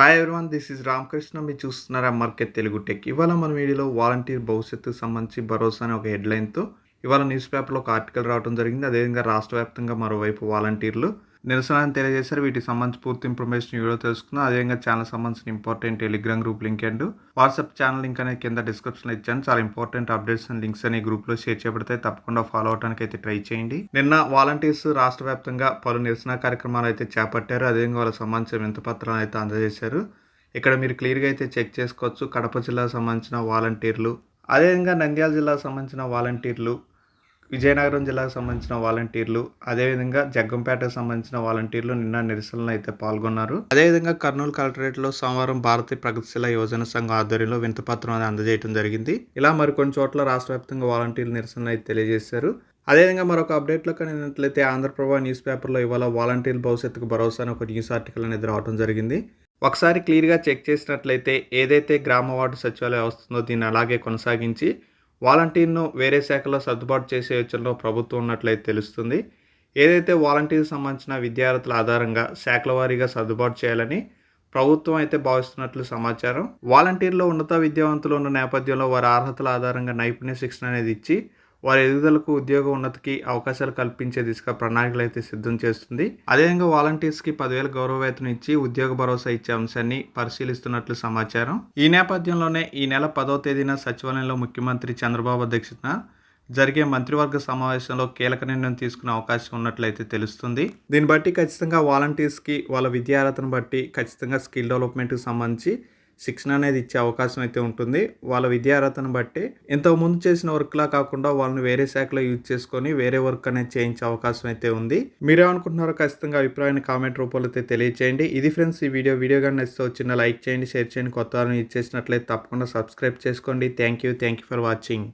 Hi everyone this is Ramakrishna మీరు చూస్తున్నారా market Telugu tech ఇవాళ మన వీడియోలో వాలంటీర్ భవిష్యత్తుకు సంబంధించి భరోసా అనే ఒక హెడ్లైన్తో ఇవాళ న్యూస్ పేపర్లో ఒక ఆర్టికల్ రావడం జరిగింది. అదేవిధంగా రాష్ట్ర వ్యాప్తంగా మరోవైపు వాలంటీర్లు నిరసనాన్ని తెలియజేశారు. వీటికి సంబంధించి పూర్తి ఇన్ఫర్మేషన్ వీడియో తెలుసుకున్నాం అదేవిధంగా ఛానల్ సంబంధించిన important Telegram group link and WhatsApp channel link అనేది కింద డిస్క్రిప్షన్లో ఇచ్చాను. చాలా ఇంపార్టెంట్ అప్డేట్స్ అండ్ లింక్స్ అనే గ్రూప్లో షేర్ చేయబడతాయి తప్పకుండా ఫాలో అవడానికి అయితే ట్రై చేయండి. నిన్న వాలంటీర్స్ రాష్ట్ర వ్యాప్తంగా పలు నిరసన కార్యక్రమాలు అయితే చేపట్టారు. అదేవిధంగా వాళ్ళకి సంబంధించిన వింత పత్రాలు అయితే అందజేశారు. ఇక్కడ మీరు క్లియర్గా అయితే చెక్ చేసుకోవచ్చు. కడప జిల్లాకు సంబంధించిన వాలంటీర్లు అదేవిధంగా నంద్యాల జిల్లాకు సంబంధించిన వాలంటీర్లు విజయనగరం జిల్లాకు సంబంధించిన వాలంటీర్లు అదేవిధంగా జగ్గంపేటకు సంబంధించిన వాలంటీర్లు నిన్న నిరసనలో అయితే పాల్గొన్నారు. అదేవిధంగా కర్నూలు కలెక్టరేట్లో సోమవారం భారతీయ ప్రగతిశీల యువజన సంఘం ఆధ్వర్యంలో వింతపత్రం అనేది అందజేయడం జరిగింది. ఇలా మరికొన్ని చోట్ల రాష్ట్ర వ్యాప్తంగా వాలంటీర్లు నిరసనలు అయితే తెలియజేశారు. అదేవిధంగా మరొక అప్డేట్లో కనినట్లయితే ఆంధ్రప్రభ న్యూస్ పేపర్లో ఇవాళ వాలంటీర్ భవిష్యత్తుకు భరోసా అని ఒక న్యూస్ ఆర్టికల్ అనేది రావడం జరిగింది. ఒకసారి క్లియర్గా చెక్ చేసినట్లయితే ఏదైతే గ్రామ వార్డు సచివాలయం వస్తుందో దీన్ని అలాగే కొనసాగించి వాలంటీర్ను వేరే శాఖలో సర్దుబాటు చేసే యోచనలో ప్రభుత్వం ఉన్నట్లయితే తెలుస్తుంది. ఏదైతే వాలంటీర్ సంబంధించిన విద్యార్థుల ఆధారంగా శాఖల వారీగా సర్దుబాటు చేయాలని ప్రభుత్వం అయితే భావిస్తున్నట్లు సమాచారం. వాలంటీర్లో ఉన్నత విద్యావంతులు ఉన్న నేపథ్యంలో వారి అర్హతల ఆధారంగా నైపుణ్య శిక్షణ అనేది ఇచ్చి వారి ఎదుగుదలకు ఉద్యోగ ఉన్నతికి అవకాశాలు కల్పించే దిశగా ప్రణాళికలు అయితే సిద్ధం చేస్తుంది. అదేవిధంగా వాలంటీర్స్కి పదివేల గౌరవ వేతనం ఇచ్చి ఉద్యోగ భరోసా ఇచ్చే అంశాన్ని పరిశీలిస్తున్నట్లు సమాచారం. ఈ నేపథ్యంలోనే ఈ నెల పదో తేదీన సచివాలయంలో ముఖ్యమంత్రి చంద్రబాబు అధ్యక్షతన జరిగే మంత్రివర్గ సమావేశంలో కీలక నిర్ణయం తీసుకునే అవకాశం ఉన్నట్లయితే తెలుస్తుంది. దీన్ని బట్టి ఖచ్చితంగా వాలంటీర్స్కి వాళ్ళ విద్యార్హతను బట్టి ఖచ్చితంగా స్కిల్ డెవలప్మెంట్కి సంబంధించి శిక్షణ అనేది ఇచ్చే అవకాశం అయితే ఉంటుంది. వాళ్ళ విద్యార్హతను బట్టి ఇంతకు ముందు చేసిన వర్క్లా కాకుండా వాళ్ళని వేరే శాఖలో యూజ్ చేసుకొని వేరే వర్క్ అనేది చేయించే అవకాశం అయితే ఉంది. మీరేమనుకుంటున్నారో ఖచ్చితంగా అభిప్రాయాన్ని కామెంట్ రూపంలో అయితే తెలియచేయండి. ఇది ఫ్రెండ్స్ ఈ వీడియో వీడియో కానీ నచ్చితే చిన్న లైక్ చేయండి షేర్ చేయండి. కొత్త వారిని యూజ్ చేసినట్లయితే తప్పకుండా సబ్స్క్రైబ్ చేసుకోండి. Thank you. Thank you for watching.